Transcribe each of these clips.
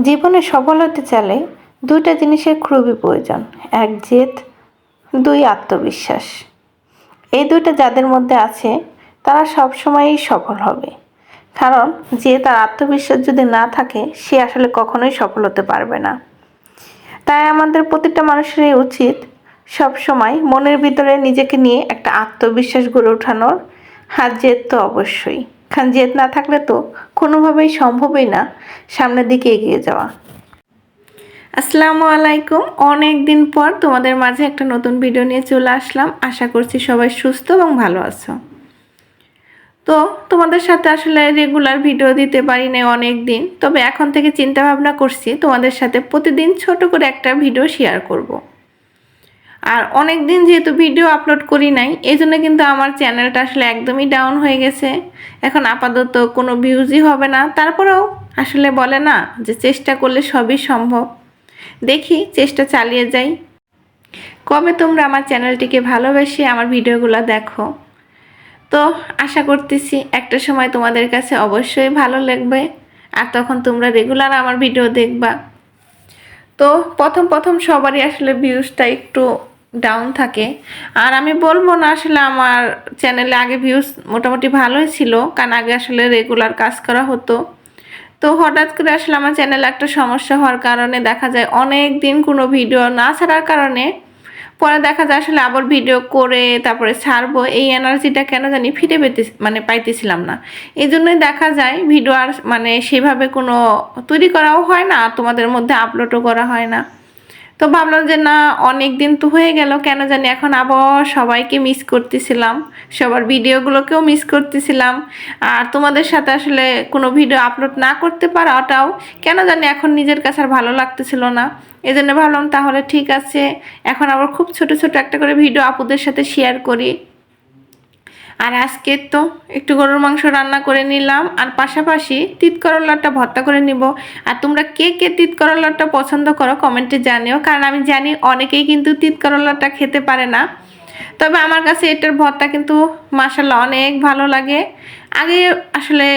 জীবনে সফল হতে চাইলে দুইটা জিনিসের খুবই প্রয়োজন। এক, জেদ। দুই, আত্মবিশ্বাস। এই দুইটা যাদের মধ্যে আছে, তারা সবসময়ই সফল হবে। কারণ যে তার আত্মবিশ্বাস যদি না থাকে, সে আসলে কখনোই সফল হতে পারবে না। তাই আমাদের প্রতিটা মানুষেরই উচিত সব সময় মনের ভিতরে নিজেকে নিয়ে একটা আত্মবিশ্বাস গড়ে ওঠানোর। হাত তো অবশ্যই। কারণ জেদ না থাকলে তো কোনোভাবেই সম্ভবই না সামনের দিকে এগিয়ে যাওয়া। আসসালামু আলাইকুম। অনেক দিন পর তোমাদের মাঝে একটা নতুন ভিডিও নিয়ে চলে আসলাম। আশা করছি সবাই সুস্থ এবং ভালো আছো। তো তোমাদের সাথে আসলে রেগুলার ভিডিও দিতে পারি না অনেক দিন। তবে এখন থেকে চিন্তা ভাবনা করছি তোমাদের সাথে প্রতিদিন ছোট করে একটা ভিডিও শেয়ার করব। আর অনেক দিন যেহেতু ভিডিও আপলোড করি নাই, এই জন্য কিন্তু আমার চ্যানেলটা আসলে একদমই ডাউন হয়ে গেছে। এখন আপাতত কোনো ভিউজই হবে না। তারপরেও আসলে বলে না যে চেষ্টা করলে সবই সম্ভব। দেখি চেষ্টা চালিয়ে যাই। কবে তোমরা আমার চ্যানেলটিকে ভালোবেসে আমার ভিডিওগুলো দেখো? তো আশা করতেছি একটা সময় তোমাদের কাছে অবশ্যই ভালো লাগবে। আর তখন তোমরা রেগুলার আমার ভিডিও দেখবা। তো প্রথম প্রথম সবারই আসলে ভিউজটা একটু ডাউন থাকে। আর আমি বলব না আসলে আমার চ্যানেলে আগে ভিউজ মোটামুটি ভালোই ছিল, কারণ আগে আসলে রেগুলার কাজ করা হতো। তো হঠাৎ করে আসলে আমার চ্যানেলে একটা সমস্যা হওয়ার কারণে দেখা যায় অনেক দিন কোনো ভিডিও না ছাড়ার কারণে পরে দেখা যায় আসলে আবার ভিডিও করে তারপরে ছাড়বো, এই এনার্জিটা কেন জানি ফিরে পেতে মানে পাইতেছিলাম না। এই জন্যই দেখা যায় ভিডিও আর মানে সেভাবে কোনো তৈরি করাও হয় না তোমাদের মধ্যে আপলোডও করা হয় না। তো ভাবলাম যে না অনেক দিন তো হয়ে গেল, কেন জানি এখন আবার সবাইকে মিস করতেছিলাম, সবার ভিডিওগুলোকেও মিস করতেছিলাম। আর তোমাদের সাথে আসলে কোনো ভিডিও আপলোড না করতে পারাটাও কেন জানি এখন নিজের কাছে আর ভালো লাগতেছিল না। এই জন্য ভাবলাম তাহলে ঠিক আছে, এখন আবার খুব ছোট ছোট একটা করে ভিডিও আপুদের সাথে শেয়ার করি। আর আজকে তো একটু গরুর মাংস রান্না করে নিলাম, আর পাশাপাশি তিত করলাটা ভর্তা করে নিব। আর তোমরা কে কে তিত করলাটা পছন্দ করো কমেন্টে জানিও, কারণ আমি জানি অনেকেই কিন্তু তিত করলাটা খেতে পারে না। তবে আমার কাছে এটার ভর্তা কিন্তু মাসাল্লাহ অনেক ভালো লাগে। আগে আসলে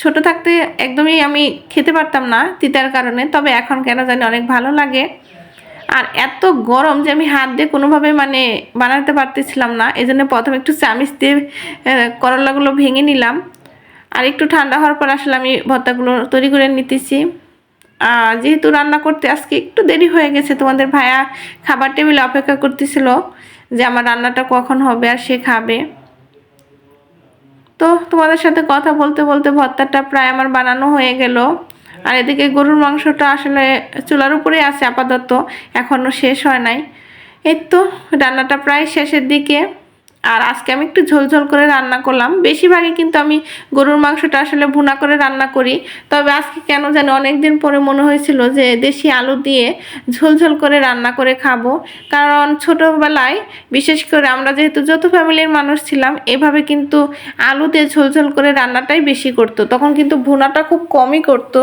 ছোট থাকতে একদমই আমি খেতে পারতাম না তিতার কারণে, তবে এখন কেন জানি অনেক ভালো লাগে। আর এত গরম যে আমি হাত দিয়ে কোনোভাবে মানে বানাতে পারতেছিলাম না এই জন্য প্রথমে একটু চামিচ দিয়ে করলাগুলো ভেঙে নিলাম। আর একটু ঠান্ডা হওয়ার পর আসলে আমি ভর্তাগুলো তৈরি করে নিতেছি। আর যেহেতু রান্না করতে আজকে একটু দেরি হয়ে গেছে, তোমাদের ভাইয়া খাবার টেবিলে অপেক্ষা করতেছিল যে আমার রান্নাটা কখন হবে আর সে খাবে। তো তোমাদের সাথে কথা বলতে বলতে ভর্তাটা প্রায় আমার বানানো হয়ে গেল। আর এদিকে গরুর মাংসটা আসলে চুলার উপরে আছে আপাতত এখনও শেষ হয় নাই। এই তো, রান্নাটা প্রায় শেষের দিকে। আর আজকে আমি একটু ঝোলঝোল করে রান্না করলাম। বেশিরভাগই কিন্তু আমি গরুর মাংসটা আসলে ভুনা করে রান্না করি। তবে আজকে কেন জানি অনেক দিন পরে মনে হয়েছিল যে দেশি আলু দিয়ে ঝোলঝোল করে রান্না করে খাব। কারণ ছোটোবেলায়, বিশেষ করে আমরা যেহেতু যৌথ ফ্যামিলির মানুষ ছিলাম, এভাবে কিন্তু আলু দিয়ে ঝোলঝোল করে রান্নাটাই বেশি করতো। তখন কিন্তু ভুনাটা খুব কমই করতো।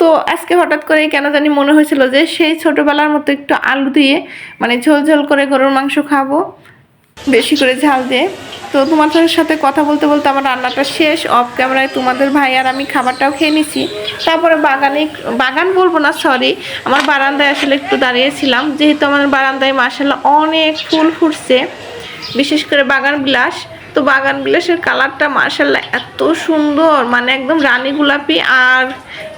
তো আজকে হঠাৎ করে কেন জানি মনে হয়েছিল যে সেই ছোটোবেলার মতো একটু আলু দিয়ে মানে ঝোল ঝোল করে গরুর মাংস খাব। বেশি করে ঝাল দিয়ে। তো তোমাদের সাথে কথা বলতে বলতে আমার রান্নাটা শেষ। অফ ক্যামেরায় তোমাদের ভাই আর আমি খাবারটাও খেয়ে নিছি। তারপরে বাগানে বাগান বলব না সরি আমার বারান্দায় আসলে একটু দাঁড়িয়েছিলাম। যেহেতু আমার বারান্দায় মাসাল্লাহ অনেক ফুল ফুটছে, বিশেষ করে বাগান বিলাস। তো বাগান বিলাসের কালারটা মার্শাল্লাহ এত সুন্দর মানে একদম রানী গোলাপি আর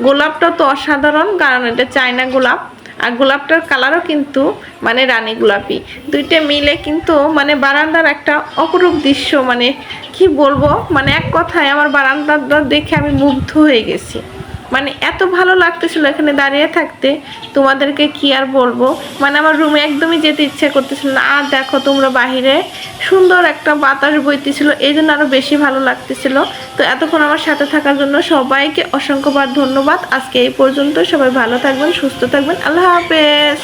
গোলাপটা তো অসাধারণ, কারণ এটা চায়না গোলাপ। আর গোলাপটার কালারও কিন্তু মানে রানী গোলাপি। দুইটা মিলে কিন্তু মানে বারান্দার একটা অপরূপ দৃশ্য মানে কি বলব? মানে এক কথায় আমার বারান্দাটা দেখে আমি মুগ্ধ হয়ে গেছি। মানে এত ভালো লাগতেছিল এখানে দাঁড়িয়ে থাকতে, তোমাদেরকে কি আর বলব? মানে আমার রুমে একদমই যেতে ইচ্ছা করতেছিল না। আর দেখো, তোমরা বাহিরে সুন্দর একটা বাতাস বইতেছিল, এই জন্য আরও বেশি ভালো লাগতেছিল। তো এতক্ষণ আমার সাথে থাকার জন্য সবাইকে অসংখ্যবার ধন্যবাদ। আজকে এই পর্যন্ত সবাই ভালো থাকবেন, সুস্থ থাকবেন। আল্লাহ হাফেজ।